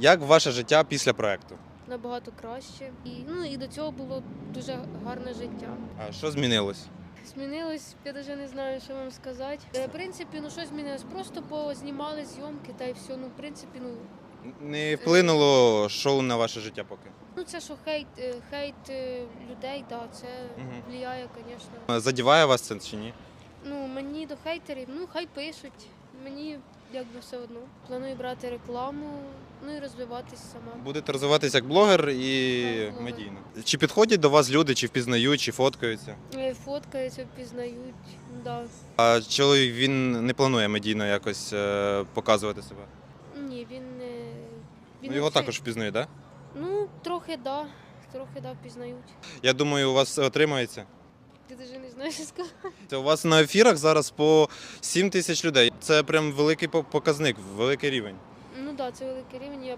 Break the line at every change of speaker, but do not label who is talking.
Як ваше життя після проекту?
набагато краще. І, ну, і до цього було дуже гарне життя.
А що змінилось?
Змінилось, я навіть не знаю, що вам сказати. Е, В принципі, ну що змінилось? Просто познімали зйомки та й все. Ну, в принципі, ну,
Не вплинуло шоу на ваше життя поки.
ну це що хейт, е, хейт е, людей, да, це
Мгм.
впливає, звісно.
Задіває вас це чи ні?
Ну, мені до хейтерів, ну хай пишуть. Мені якби все одно. Планую брати рекламу, ну і розвиватись сама.
Будете розвиватися як блогер і
Так, блогер.
медійно. Чи підходять до вас люди, чи впізнають, чи фоткаються?
Е, Фоткаються, пізнають. Да.
А чоловік він не планує медійно якось е, показувати себе.
Ні, він не. Він
Ну, його
взагалі-
також впізнають, так?
Ну, трохи да. Трохи да, пізнають.
Я думаю, у вас все отримається.
Ти навіть не знаєш, що сказати.
У вас на ефірах зараз по 7 тисяч людей. Це прям великий по- показник, великий рівень.
Ну так, да, це великий рівень. Я